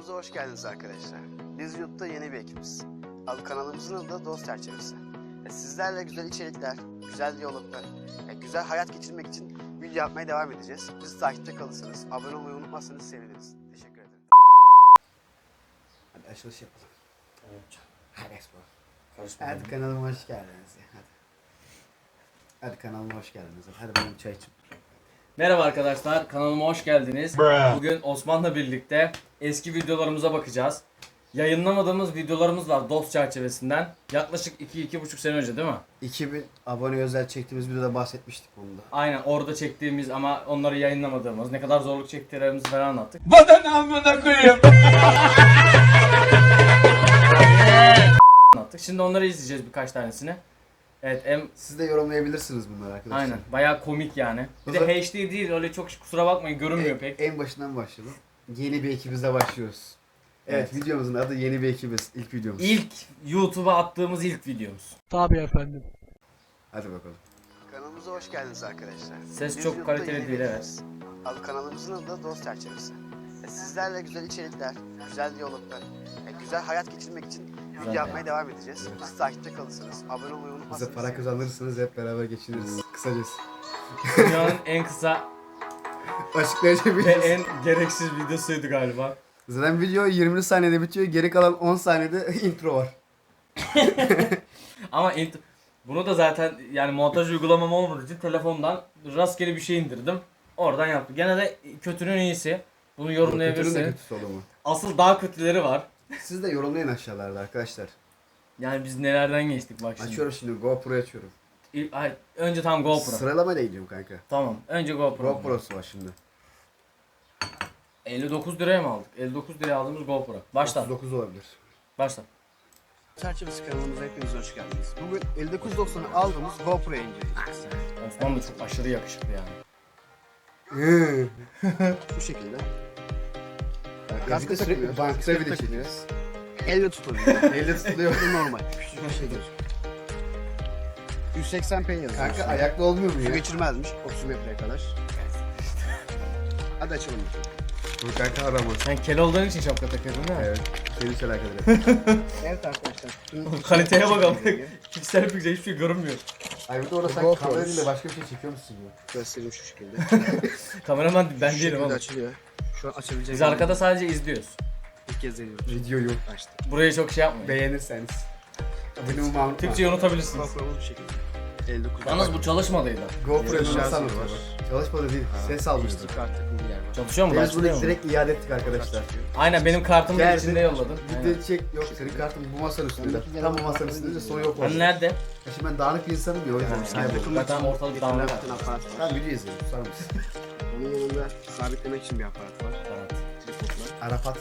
Kanalımıza hoş geldiniz arkadaşlar. Biz YouTube'da yeni bir ekibiz. Adı kanalımızın adı da Dost Çerçevesi. E, Sizlerle güzel içerikler, güzel diyaloglar, e, güzel hayat geçirmek için video yapmaya devam edeceğiz. Bizi takipte kalırsanız, abone olmayı unutmazsanız seviniriz. Teşekkür ederim. Hadi açılış yapalım. Hadi Expo. Hadi kanalıma hoş geldiniz. ya, Hadi. Hadi kanalıma hoş geldiniz. Hadi benim çay için. Merhaba arkadaşlar, kanalıma hoş geldiniz. Bugün Osman'la birlikte eski videolarımıza bakacağız. Yayınlamadığımız videolarımız var dost çerçevesinden. Yaklaşık 2-2,5 sene önce değil mi? 2000 abone özel çektiğimiz videoda bahsetmiştik bunu da. Aynen orada çektiğimiz ama onları yayınlamadığımız, ne kadar zorluk çektiklerimizi falan anlattık. anlattık. Şimdi onları izleyeceğiz birkaç tanesini. Evet, em, Siz de yorumlayabilirsiniz bunları arkadaşlar. aynen. Bayağı komik yani. Bir de O zaman- HD değil, öyle çok kusura bakmayın görünmüyor En, pek. en başından başlayalım. Yeni bir ekibizle başlıyoruz. Evet, Evet. videomuzun adı yeni bir ekibiz. İlk videomuz. İlk YouTube'a attığımız ilk videomuz. Tabii efendim. Hadi bakalım. Kanalımıza hoş geldiniz arkadaşlar. Ses Biz çok kaliteli değil, evet. Adı kanalımızın adı da Dost Çerçevesi. E, Sizlerle güzel içerikler, güzel diyaloglar, e, güzel hayat geçirmek için video yapmaya ya. devam edeceğiz. Bizi takipte kalırsanız, abone olmayı unutmazsanız. Bize para kazanırsınız hep beraber geçiniriz. Kısacası. Dünyanın en kısa Açıklayıcı bir ve en gereksiz videosuydu galiba. Zaten video 20 saniyede bitiyor. Geri kalan 10 saniyede intro var. Ama int- bunu da zaten yani montaj uygulamam olmadığı için telefondan rastgele bir şey indirdim. Oradan yaptım. Gene de kötünün iyisi. Bunu Kötünün de yorumlayabilirsin. kötüsü olur mu? Asıl daha kötüleri var. Siz de yorumlayın aşağılarda arkadaşlar. Yani biz nelerden geçtik bak şimdi. Açıyorum şimdi GoPro'yu açıyorum. İlk- önce tam GoPro. Sıralamayla gidiyorum kanka. Tamam. Önce GoPro. GoPro'su var şimdi. 59 liraya mı aldık? 59 liraya aldığımız GoPro. Başla. 39 olabilir. Başla. Çerçevesi kanalımıza hepiniz hoş geldiniz. Bugün 59.90'ı aldığımız GoPro'ya inceleyeceğiz. Osman da çok aşırı yakışıklı yani. Bu şekilde. Kaskı takılıyor. de takılıyor. çekiyoruz. Elle tutuluyor. Elle tutuluyor. Normal. Küçük bir şey gözüküyor. 180p yazıyor. Kanka ayakta olmuyor mu Su ya? geçirmezmiş 30 metreye kadar. Hadi açalım. Bu kanka aramaz. Sen kel olduğun için şapka takıyordun değil mi? Evet. Seni hiç etmez. Evet arkadaşlar. Tüm- Kaliteye bak ama. Piksel piksel hiçbir şey görünmüyor. Ay bir de orada sen GoPro'yuz. kamera değil de başka bir şey çekiyormuşsun gibi. Göstereyim şu şekilde. Kameraman ben şu değilim ama. açılıyor. Şu an açabileceğim. Biz arkada sadece izliyoruz. ilk kez deniyoruz. Videoyu Açtı. Burayı çok şey yapmayın. beğenirseniz. Abone olmayı unutma. Türkçeyi unutabilirsiniz. GoPro'muz bu şekilde. 59. Yalnız bu çalışmadıydı. GoPro'yu Yazı nasıl var. anlatıyorlar? Çalışmadı değil. Ses bir yer var. Çalışıyor mu? Biz Kaç bunu direkt iade ettik arkadaşlar. Aynen benim kartımı da Geldi. içinde yolladın. Aynen. Video çek yok senin kartın bu masanın üstünde. Tam bu masanın üstünde sonu yok Hani orada. nerede? Ya Şimdi ben dağınık bir insanım ya o yüzden Ha, kayboldum. Zaten ortalık dağınık. bütün aparat var. Ben video izliyorum susar mısın? Onun yanında sabitlemek için bir aparat var. Evet. Tripodla. Arafat.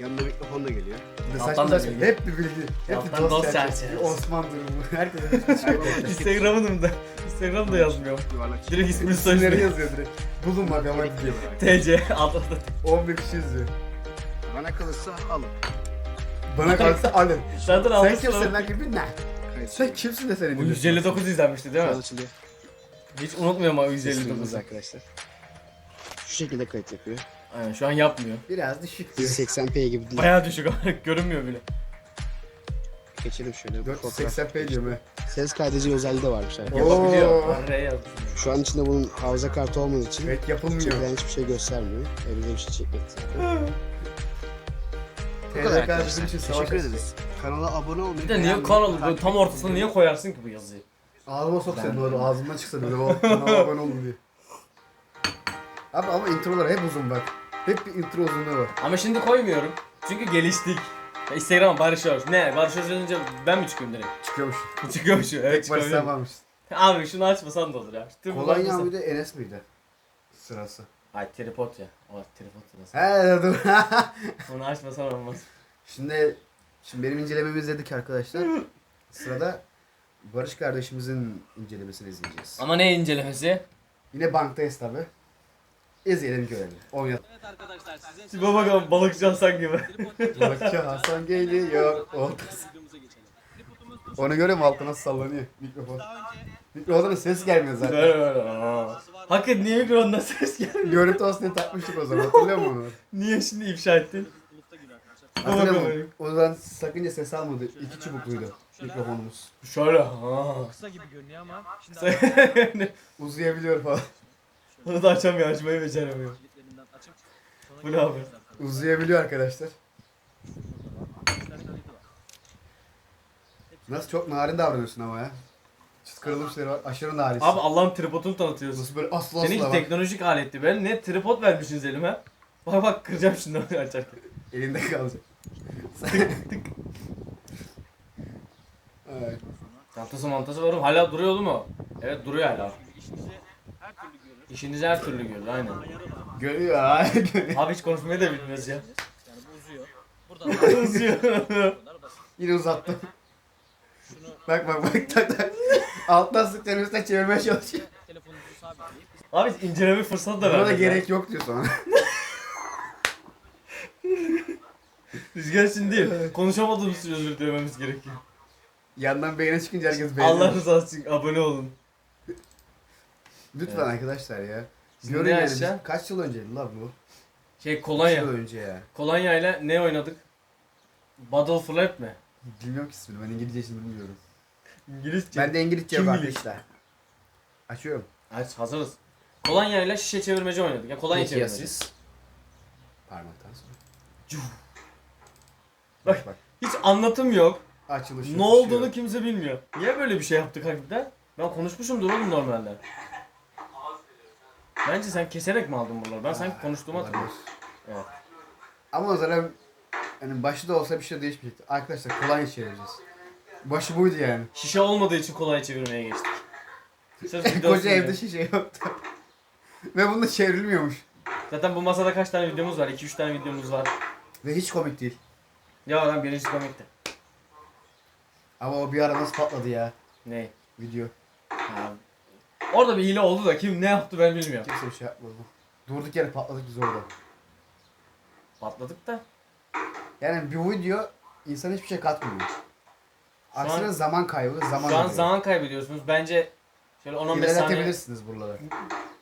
Yanında mikrofon da geliyor. Alttan saçma da saçma. bilgi. Hep bir bilgi. Hep Alttan bir dost dost. Bir Osman durumu. Herkese bir şey çıkıyor. Instagram'ım da. Instagram'da yazmıyor. Yuvarlak Direkt ismini İsimleri yazıyor direkt. Bulun bak ama diyor. TC altında. 11 kişi izliyor. Bana kalırsa alın. Bana kalksa alın. Zaten Sen altı kimsin lan gibi ne? Kayıt. Sen kimsin de seni Bu 159 izlenmişti değil mi? açılıyor. Hiç unutmuyorum abi Seslerimiz 159'u. arkadaşlar. Şu şekilde kayıt yapıyor. Aynen şu an yapmıyor. Biraz düşük diyor. 180p gibi değil. Bayağı düşük olarak görünmüyor bile. Geçelim şöyle. bu fotoğraf. 480p diyor mu? Ses kaydedici özelliği de varmış. arkadaşlar. Oo. Yapabiliyor. Şu an içinde bunun hafıza kartı olmadığı için Evet yapılmıyor. çekilen hiçbir şey göstermiyor. Evde bir şey çekmek zaten. Bu kadar arkadaşlar. Teşekkür ederiz. Kanala abone olmayı Bir de niye beğenmeyi, kanalı böyle takip tam ortasına niye koyarsın ki bu yazıyı? Ağzıma sok sen doğru ağzımdan çıksa böyle o kanala abone olun diye. Abi ama introlar hep uzun bak. Hep bir intro uzunluğu var. Ama şimdi koymuyorum. Çünkü geliştik. Ya Instagram'a barışıyoruz. Ne? Barışıyoruz önce ben mi çıkıyorum direkt? Çıkıyormuş. Çıkıyormuş. Evet Tek başına çıkıyorum. varmış. Abi şunu açmasan da olur ya. Tüm Kolonya açmasan- mıydı Enes miydi? Sırası. Ay tripod ya. O tripod sırası. He dur. Onu açmasan olmaz. şimdi şimdi benim incelememi izledik arkadaşlar. Sırada Barış kardeşimizin incelemesini izleyeceğiz. Ama ne incelemesi? Yine banktayız tabi. İzleyelim görelim. 10 yıl. Tipe bakalım balıkçı Hasan gibi. Balıkçı Hasan geliyor. Oltası. Onu görüyor musun? Altı nasıl sallanıyor mikrofon. Mikrofondan ses gelmiyor zaten. Böyle böyle. aa. Hakikaten niye mikrofondan ses gelmiyor? Görüntü olsun diye takmıştık o zaman hatırlıyor musun onu? Niye şimdi ifşa ettin? Hatırlıyor musun? O zaman sakınca ses almadı. İki çubukluydu mikrofonumuz. Şöyle. Ha. Kısa gibi görünüyor ama şimdi Uzayabiliyor falan. Onu da açamıyor, açmayı beceremiyor. Bu ne abi? Uzayabiliyor arkadaşlar. Nasıl çok narin davranıyorsun ama ya. Çıt kırılmışları var. Aşırı narinsin. Abi Allah'ın tripodunu tanıtıyorsun. Nasıl böyle asla asla Seninki bak. teknolojik aletti. Ben ne tripod vermişsiniz elime. Bak bak kıracağım şimdi onu açarken. Elinde kalacak. Ay. Çantası mantası var oğlum. Hala duruyor oğlum o. Evet duruyor hala. işinizi İşinizi her türlü görür aynen. Görüyor ha. Görüyor. Abi hiç konuşmayı da bilmiyoruz ya. Yani bu uzuyor. Buradan Uzuyor. bunlar basit. Yine uzattım. Şunu Bak bak bak tak tak. Alttan sıkların üstten çevirmeye çalışıyor. telefonunuzu sabitleyip Abi inceleme fırsatı da Buna da vermedi. gerek yok diyor sonra. Rüzgar için değil. Konuşamadığımız için özür dilememiz gerekiyor. Yandan beğene çıkınca herkes beğeniyor. Allah rızası için abone olun. Lütfen Evet. arkadaşlar ya. Şimdi Görün ne yani kaç yıl önceydi la bu? Şey Kaç kolonya. yıl önce ya? Kolonya ile ne oynadık? Battle Flap mi? Bilmiyorum ki ismini ben İngilizce ismini bilmiyorum. İngilizce. Ben de İngilizce Kim yok bilir? arkadaşlar. Açıyorum. Aç hazırız. Kolonya ile şişe çevirmece oynadık. Ya kolonya Peki ya çevirmece. siz? Parmaktan sonra. Cuh. Bak bak. Hiç anlatım yok. Açılış Ne yok, bir olduğunu şey yok. kimse bilmiyor. Niye böyle bir şey yaptık hakikaten? Ben konuşmuşumdur oğlum normalde. Bence sen keserek mi aldın bunları? Ben sanki konuştuğumu hatırlıyorum. Evet. Ama o zaman yani başı da olsa bir şey değişmeyecekti. Arkadaşlar kolonya çevireceğiz. Başı buydu yani. Şişe olmadığı için kolonya çevirmeye geçtik. Videosu Koca evde şişe yoktu. Ve bunda çevrilmiyormuş. Zaten bu masada kaç tane videomuz var? 2-3 tane videomuz var. Ve hiç komik değil. Ya lan birincisi komikti. Ama o bir ara nasıl patladı ya Ne? video. Ya. Orada bir hile oldu da kim ne yaptı ben bilmiyorum. Kimse bir şey yapmadı. Durduk yere patladık biz orada. Patladık da. Yani bir video insana hiçbir şey katmıyor. Aksine an- zaman kaybı, zaman Şu an alıyor. zaman kaybediyorsunuz. Bence şöyle 10-15 saniye. İlerletebilirsiniz buraları. Fıt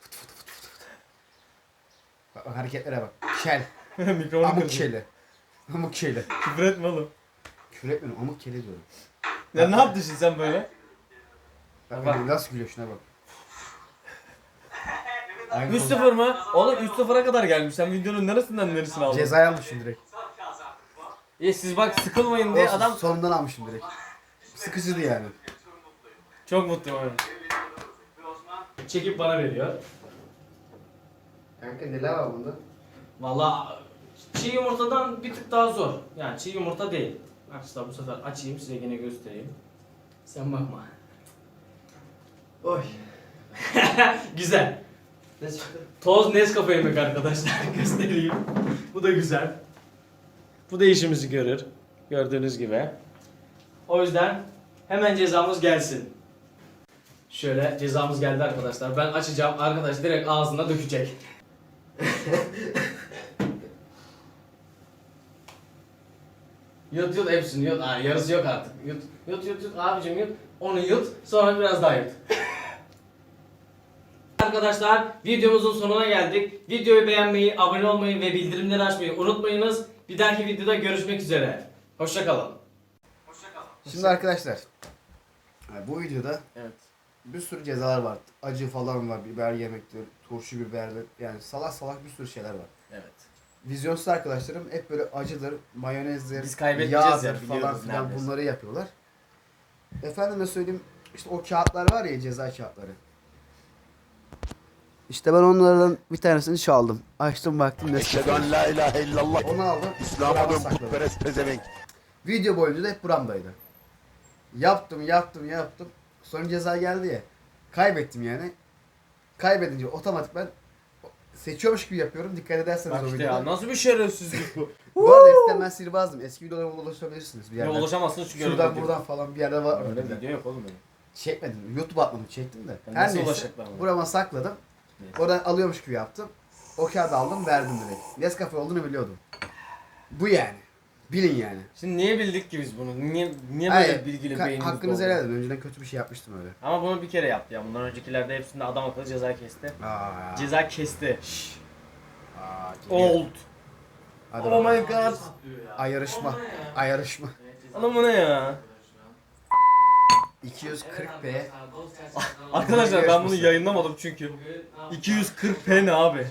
fıt fıt fıt fıt. Bak, bak hareketlere bak. Kel. Mikrofonu Amuk kırdı. keli. Amuk keli. Küfür etme oğlum. Küfür etmiyorum amuk keli diyorum. Ya ne yaptın şimdi sen böyle? Bak. bak. nasıl gülüyor şuna bak. Aynı 3-0 mı? Oğlum 3-0'a kadar gelmiş. Sen videonun neresinden neresini aldın? Cezayı almışım direkt. İyi siz bak sıkılmayın diye Olsun, adam sonundan almışım direkt. Sıkıcıydı yani. çok mutlu abi. Çekip bana veriyor. Kanka neler var bunda? Valla çiğ yumurtadan bir tık daha zor. Yani çiğ yumurta değil. Arkadaşlar bu sefer açayım size yine göstereyim. Sen bakma. Oy. güzel. Toz Nescafe yemek arkadaşlar. Göstereyim. Bu da güzel. Bu da işimizi görür. Gördüğünüz gibi. O yüzden hemen cezamız gelsin. Şöyle cezamız geldi arkadaşlar. Ben açacağım. Arkadaş direkt ağzına dökecek. Yut yut hepsini yut. Aa, yarısı yok artık. Yut yut yut yut abicim yut. Onu yut. Sonra biraz daha yut. Arkadaşlar videomuzun sonuna geldik. Videoyu beğenmeyi, abone olmayı ve bildirimleri açmayı unutmayınız. Bir dahaki videoda görüşmek üzere. Hoşçakalın. Şimdi arkadaşlar. yani Bu videoda Evet. bir sürü cezalar var. Acı falan var, biber yemektir, turşu biberdir. Yani salak salak bir sürü şeyler var. Evet. Vizyonsuz arkadaşlarım hep böyle acıdır, mayonezdir, Biz kaybetmeyeceğiz yağdır ya, falan biliyoruz filan neredeyse. bunları yapıyorlar. Efendime söyleyeyim işte o kağıtlar var ya ceza kağıtları. İşte ben onlardan bir tanesini çaldım. Açtım baktım ne Eşhedü en la ilahe illallah. Onu aldım. İslam'a dön putperest pezevenk. Video boyunca da hep buramdaydı. Yaptım, yaptım, yaptım. Sonra ceza geldi ya. Kaybettim yani. Kaybedince otomatik ben seçiyormuş gibi yapıyorum. Dikkat ederseniz Bak o işte videoda. ya nasıl bir şerefsizlik bu. Bu arada eskiden ben sihirbazdım. Eski videolarıma ulaşabilirsiniz bir ya yerden. ulaşamazsınız çünkü Şuradan öyle buradan falan bir yerde var. Öyle Öyle video yok oğlum benim. Çekmedim. YouTube atmadım çektim de. Ya Her nasıl neyse. ulaşacaklar bana? Burama sakladım. Neyse. Oradan alıyormuş gibi yaptım. O kağıdı aldım verdim direkt. Nescafe olduğunu biliyordum. Bu yani. Bilin yani. Şimdi niye bildik ki biz bunu? Niye niye böyle Hayır, bilgili ka- beynimiz Hakkınızı helal edin. Önceden kötü bir şey yapmıştım öyle. Ama bunu bir kere yaptı ya. Bundan öncekilerde hepsinde adam akıllı ceza kesti. Aa. Ceza kesti. Aa, geliyor. Old. Hadi Oh bakalım. my god. Ay yarışma. Ay yarışma. Oğlum bu ne ya? 240p. Arkadaşlar ben bunu yayınlamadım çünkü 240p ne abi?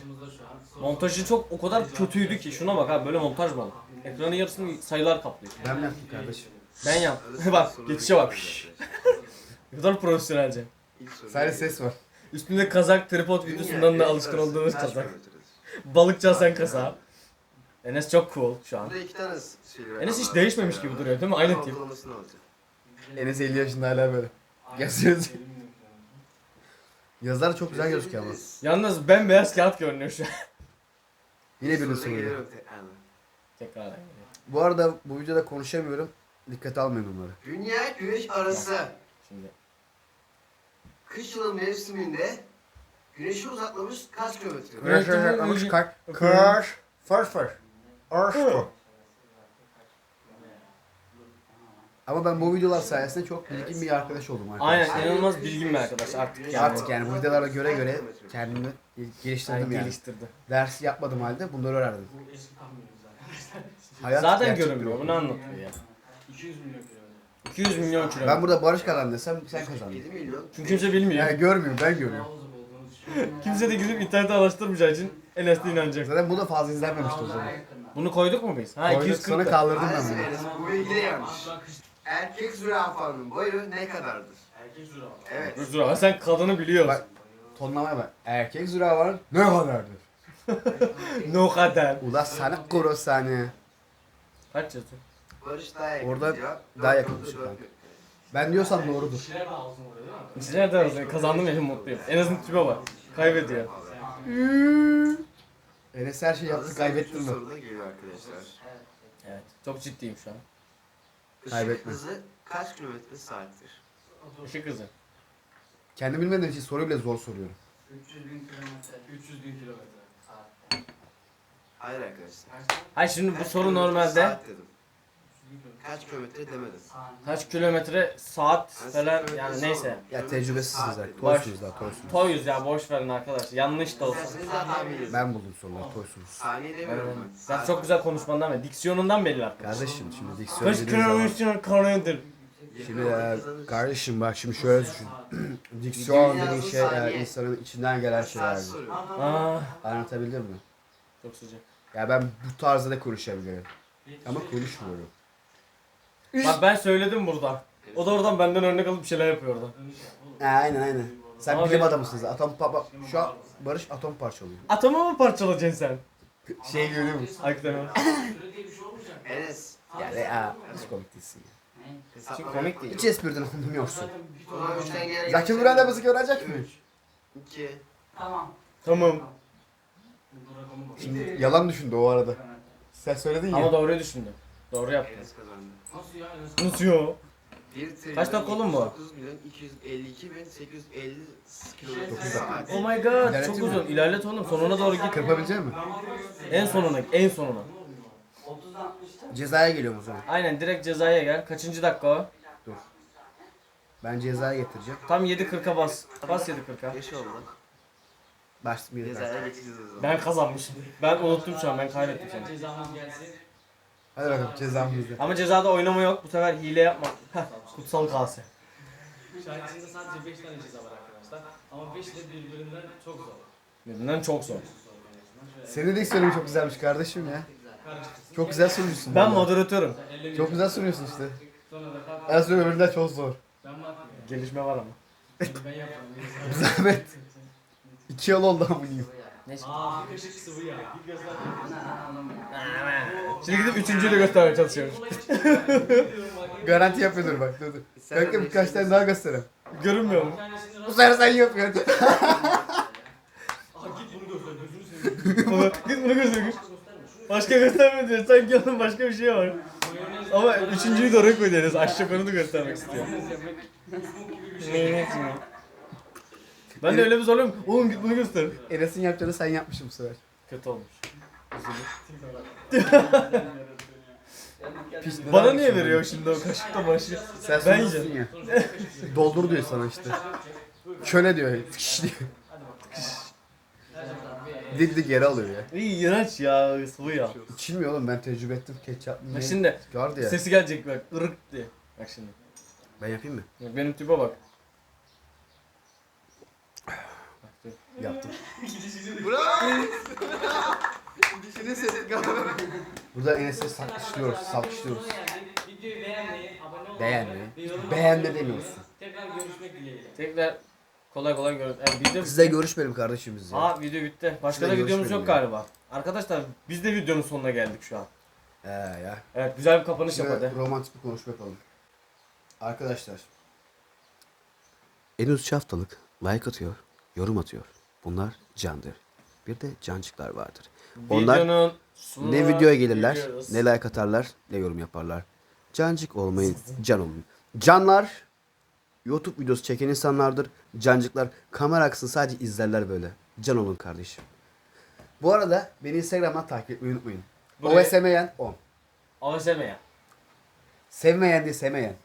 Montajı çok o kadar kötüydü ki şuna bak abi böyle montaj mı olur? Ekranın yarısını sayılar kaplıyor. Ben mi yaptım kardeşim? Ben yap. bak geçişe bak. ne kadar profesyonelce. Sadece ses var. Üstünde kazak tripod videosundan da alışkın olduğumuz kazak. Balıkçı Hasan kasa. Enes çok cool şu an. Burada iki tane şey var. Enes hiç değişmemiş gibi duruyor değil mi? Aynı tip. Ortalamasını alacak. Enes 50 yaşında hala böyle. Yazıyoruz. Yazılar çok güzel gözüküyor ama. Yalnız bembeyaz kağıt görünüyor şu an. Yine birini Sonra soruyor. geliyorum tekrardan. Tekrar. Bu arada bu videoda konuşamıyorum. Dikkate almayın onları. Dünya güneş arası Şimdi kış yılı mevsiminde güneşi uzatlamış kaç kilometre? Evet, evet, Ama evet. kalk. Kır. Fır fır. Arşko. Ama ben bu videolar sayesinde çok bilgin bir arkadaş oldum arkadaşlar. aynen inanılmaz bilgin bir arkadaş artık yani. Artık yani bu videolara göre göre kendimi geliştirdim Yani yani. geliştirdi. Ders yapmadım halde bunları öğrendim. Hayat Zaten gerçek görünmüyor. bir Bunu anlatıyor ya. 200 milyon kilometre. Ben burada Barış kazan desem sen kazandın. 7 milyon. Çünkü kimse bilmiyor. Yani görmüyorum ben görüyorum. Kimse de gidip internete araştırmayacağı için de inanacak. Zaten bu da fazla izlenmemişti o zaman. Bunu koyduk mu biz? Ha Koyduk, 240 sonra kaldırdım ben bunu. Bu bilgi yanlış. Erkek zürafanın boyu ne kadardır? Evet. Dur dur ama sen kadını biliyorsun. Bak. Tonlamaya bak. Erkek zürafanın ne kadardır? No kadar. Ula sana kuru sani. Kaç yazıyor? Barış daha yakın. Orada cevap. daha Dört yakın dört kanka. nokta. Ben diyorsam doğrudur. İçine de arasın. Kazandım ya mutluyum. En azından tipe bak. Kaybediyor. Enes her şeyi yaptı Hazırsanız üçüncü mi? soru da geliyor arkadaşlar. Evet. Çok ciddiyim şu an. Işık Kaybetme. hızı kaç kilometre saattir? Işık hızı. Kendim bilmediğim için soruyu bile zor soruyorum. 300 bin kilometre. 300 bin kilometre. Hayır arkadaşlar. Hayır şimdi bu Kaç soru kilometre normalde saat dedim. Kaç kilometre demedim. kaç kilometre saat falan yani neyse. Ya tecrübesizsiniz ya. dedim. Toysunuz daha toysunuz. Toyuz ya boş verin arkadaşlar. Yanlış da olsa. Zaten. Ben buldum soruları toysunuz. Saniye demiyorum ben. Sen çok güzel konuşmandan ve diksiyonundan belli artık. Kardeşim şimdi diksiyon Kaç dediğin zaman. kilometre karedir? Şimdi ya, kardeşim bak şimdi şöyle düşün. diksiyon dediğin şey ya, insanın içinden gelen soruyorum. Aa, Anlatabildim mi? çok sıcak. Ya ben bu tarzda da konuşabilirim. Ama konuşmuyorum. Bak ben söyledim burada. O da oradan benden örnek alıp bir şeyler yapıyor orada. Ha, aynen aynen. Sen Ama bilim benim- adamısınız. Atom pa- bak şu an Barış atom parçalıyor. Atomu mu parçalayacaksın sen? Şey görüyor musun? Hakikaten. Enes. Yani ya hiç komik değilsin ya. Çünkü komik değil. Hiç espriden anlamıyorsun. Zaki Müren de müzik öğrenecek mi? 2. Tamam. Tamam. Şimdi yalan düşündü o arada. Sen söyledin ya. Ama doğruyu düşündüm. Doğru yaptın. Enes kazandı. Nasıl ya? Nasıl ya? 1 trilyon Kaç dakika oğlum bu? 9 milyon 252 bin 850 kilometre Dokuz saat. Oh my god İlerleteyim çok mi? uzun. İlerlet oğlum sonuna doğru git. Kırpabilecek misin? En sonuna en sonuna. 30 60'ta. Cezaya geliyorum o zaman. Aynen direkt cezaya gel. Kaçıncı dakika o? Ben cezaya getireceğim. Tam 7.40'a bas. Bas 7.40'a. 5 oldu. Başlayayım. Cezaya geçeceğiz o zaman. Ben kazanmışım. Ben unuttum şu an ben kaybettim seni. Cezamız gelsin. Hadi bakalım cezamızı. Ama cezada oynama yok. Bu sefer hile yapma. Heh, kutsal kase. Şarkısında sadece 5 tane ceza var arkadaşlar. Ama 5 de birbirinden çok zor. Birbirinden çok zor. Senin de diksiyonun çok güzelmiş kardeşim ya. Çok güzel sunuyorsun. Ben vallahi. moderatörüm. Çok güzel sunuyorsun işte. Sonra da kalk. Ben söylüyorum öbüründen çok zor. Ben? Gelişme var ama. Ben. Zahmet. İki yıl oldu amınıyım. Neyse. Aa bir kaşık sıvı yağ. Şimdi gidip üçüncüyü de göstermeye çalışıyoruz. Garanti yapıyordur bak dur dur. Kanka birkaç tane daha göstereyim. Görünmüyor mu? Bu sefer sen yapıyorsun. Aa git bunu göster. Git bunu göster. Başka gösterme diyor. Sanki onun başka bir şey var. Ama üçüncüyü de oraya koyuyoruz. Aşçı onu da göstermek istiyor. Ben de öyle bir soruyorum. Oğlum git bunu göster. Enes'in yapacağını sen yapmışsın bu sefer. Kötü olmuş. Neden Bana niye veriyor şimdi o kaşıkta başı? Sen Ben sunucusun ya. Doldur diyor sana işte. Köle diyor. Fiş diyor. Dik dik yere alıyor ya. İyi iğrenç ya sıvı ya. İçilmiyor oğlum ben tecrübe ettim ketçap. Bak şimdi Vardı ya. sesi gelecek bak ırık diye. Bak şimdi. Ben yapayım mı? Bak benim tipe bak. Yaptım. Burada Enes'e sakışlıyoruz, salkışlıyoruz. Videoyu beğenmeyi, abone olmayı Beğenmeyi. ve yorum Beğenme atmayı demiyorsun. Tekrar görüşmek dileğiyle. Tekrar kolay kolay gör. Yani video Sizle görüşmeyelim kardeşimiz ya. Aa video bitti. Başka Sizle da videomuz görüşmeyelim yok ya. galiba. Arkadaşlar biz de videonun sonuna geldik şu an. He ya. Evet güzel bir kapanış Şimdi yap hadi. romantik bir konuşma yapalım. Arkadaşlar. En üst haftalık like atıyor, yorum atıyor. Bunlar candır. Bir de cancıklar vardır. Onlar ne videoya gelirler, geliyoruz. ne like atarlar, ne yorum yaparlar. Cancık olmayın, can olun. Canlar YouTube videosu çeken insanlardır. Cancıklar kamera arkasını sadece izlerler böyle. Can olun kardeşim. Bu arada beni Instagram'dan takip etmeyi unutmayın. Buraya- OSM'yen 10. ASMR ya. Sevmeyen değil sevmeyen.